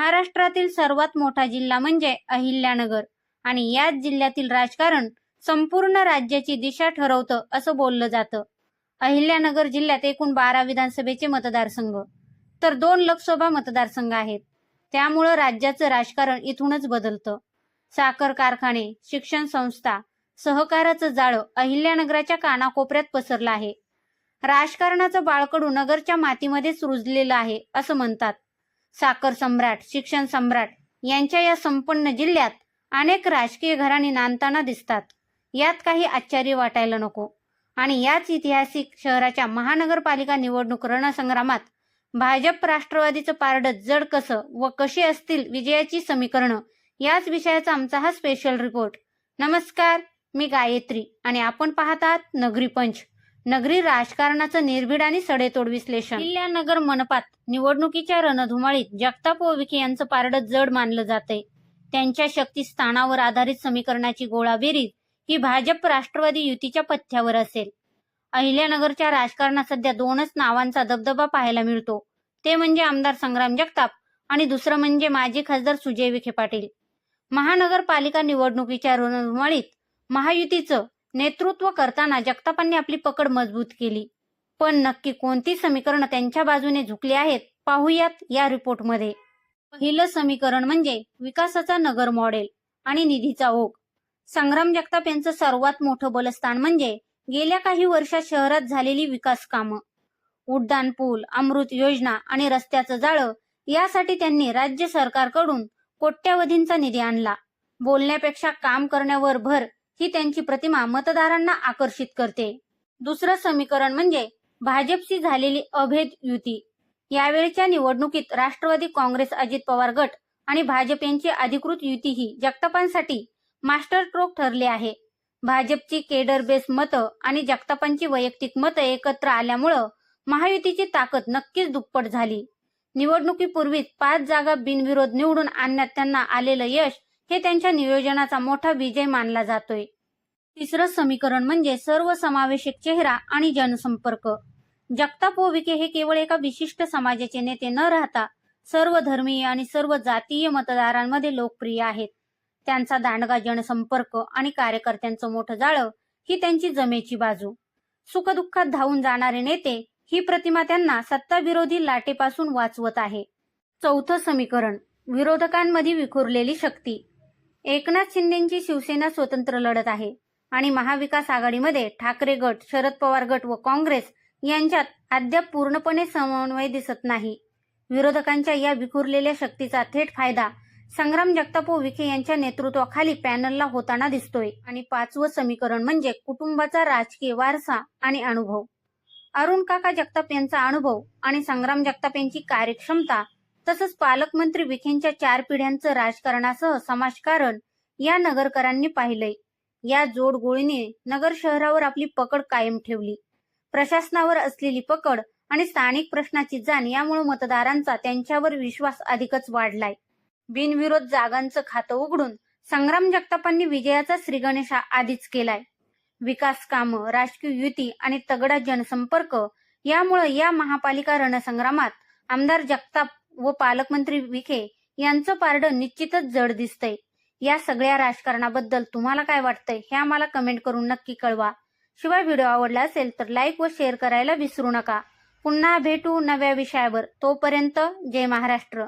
महाराष्ट्रातील सर्वात मोठा जिल्हा म्हणजे अहिल्यानगर. आणि याच जिल्ह्यातील राजकारण संपूर्ण राज्याची दिशा ठरवतं असं बोललं जातं. अहिल्यानगर जिल्ह्यात एकूण बारा विधानसभेचे मतदारसंघ. तर दोन लोकसभा मतदारसंघ आहेत. त्यामुळं राज्याचं राजकारण इथूनच बदलतं. साखर कारखाने शिक्षण संस्था सहकाराचं जाळं अहिल्यानगराच्या कानाकोपऱ्यात पसरलं आहे. राजकारणाचं बाळकडू नगरच्या मातीमध्येच रुजलेलं आहे असं म्हणतात. साखर सम्राट शिक्षण सम्राट यांच्या या संपन्न जिल्ह्यात अनेक राजकीय घराणी नांदताना दिसतात. यात काही आश्चर्य वाटायला नको. आणि याच ऐतिहासिक शहराच्या महानगरपालिका निवडणूक रणसंग्रामात भाजप राष्ट्रवादीचं पारड जड कसं व कशी असतील विजयाची समीकरणं याच विषयाचा आमचा हा स्पेशल रिपोर्ट नमस्कार मी गायत्री आणि आपण पाहतात नगरी पंच नगरी राजकारणाचं निर्भीड आणि सडेतोड विश्लेषण. किल्ल्यानगर मनपात निवडणुकीच्या रणधुमाळीत जगताप विखे यांचं पारडं जड मानलं जाते त्यांच्या शक्तीस्थानावर आधारित समीकरणाची गोळाबेरीज ही भाजप राष्ट्रवादी युतीच्या पथ्यावर असेल. अहिल्यानगरच्या राजकारणात सध्या दोनच नावांचा दबदबा पाहायला मिळतो. ते म्हणजे आमदार संग्राम जगताप आणि दुसरं म्हणजे माजी खासदार सुजय विखे पाटील. महानगरपालिका निवडणुकीच्या रणधुमाळीत महायुतीचं नेतृत्व करताना जगतापांनी आपली पकड मजबूत केली. पण नक्की कोणती समीकरणं त्यांच्या बाजूने झुकली आहेत पाहूयात या रिपोर्टमध्ये. पहिलं समीकरण म्हणजे विकासाचा नगर मॉडेल आणि निधीचा ओघ. संग्राम जगताप यांचं सर्वात मोठं बलस्थान म्हणजे गेल्या काही वर्षात शहरात झालेली विकास कामं. उड्डाण पूल अमृत योजना आणि रस्त्याचं जाळं यासाठी त्यांनी राज्य सरकारकडून कोट्यावधींचा निधी आणला. बोलण्यापेक्षा काम करण्यावर भर ही त्यांची प्रतिमा मतदारांना आकर्षित करते. दुसरं समीकरण म्हणजे भाजपशी झालेली अभेद युती. यावेळच्या निवडणुकीत राष्ट्रवादी काँग्रेस अजित पवार गट आणि भाजप यांची अधिकृत युती ही जगतापांसाठी मास्टर स्ट्रोक ठरले आहे. भाजपची केडर बेस मतं आणि जगतापांची वैयक्तिक मतं एकत्र आल्यामुळं महायुतीची ताकद नक्कीच दुप्पट झाली. निवडणुकीपूर्वीच पाच जागा बिनविरोध निवडून आणण्यात त्यांना आलेलं यश हे त्यांच्या नियोजनाचा मोठा विजय मानला जातोय. तिसरं समीकरण म्हणजे सर्वसमावेशक चेहरा आणि जनसंपर्क. जगताप व विखे हे केवळ एका विशिष्ट समाजाचे नेते न राहता सर्व धर्मीय आणि सर्व जातीय मतदारांमध्ये लोकप्रिय आहेत. त्यांचा दांडगा जनसंपर्क आणि कार्यकर्त्यांचं मोठं जाळं ही त्यांची जमेची बाजू. सुखदुःखात धावून जाणारे नेते ही प्रतिमा त्यांना सत्ताविरोधी लाटेपासून वाचवत आहे. चौथं समीकरण विरोधकांमध्ये विखुरलेली शक्ती. एकनाथ शिंदेची शिवसेना स्वतंत्र लढत आहे. आणि महाविकास आघाडीमध्ये ठाकरे गट शरद पवार गट व काँग्रेस यांच्यात अद्याप पूर्णपणे समन्वय दिसत नाही. विरोधकांच्या या विखुरलेल्या शक्तीचा थेट फायदा संग्राम जगतापो विखे यांच्या नेतृत्वाखाली पॅनलला होताना दिसतोय आणि पाचवं समीकरण म्हणजे कुटुंबाचा राजकीय वारसा आणि अनुभव. अरुण काका जगताप यांचा अनुभव आणि संग्राम जगताप यांची कार्यक्षमता तसंच पालकमंत्री विखेंच्या चार पिढ्यांचं राजकारणासह समाजकारण या नगरकरांनी पाहिलंय. या जोडगोळीने नगर शहरावर आपली पकड कायम ठेवली. प्रशासनावर असलेली पकड आणि स्थानिक प्रश्नाची जाण यामुळे मतदारांचा त्यांच्यावर विश्वास अधिकच वाढलाय. बिनविरोध जागांचं खातं उघडून संग्राम जगतापांनी विजयाचा श्रीगणेश आधीच केलाय. विकास काम राजकीय युती आणि तगडा जनसंपर्क यामुळे या महापालिका रणसंग्रामात आमदार जगताप व पालकमंत्री विखे यांचं पारडं निश्चितच जड दिसतंय. या सगळ्या राजकारणाबद्दल तुम्हाला काय वाटतंय हे आम्हाला कमेंट करून नक्की कळवा. शिवाय व्हिडिओ आवडला असेल तर लाईक व शेअर करायला विसरू नका. पुन्हा भेटू नव्या विषयावर. तोपर्यंत जय महाराष्ट्र.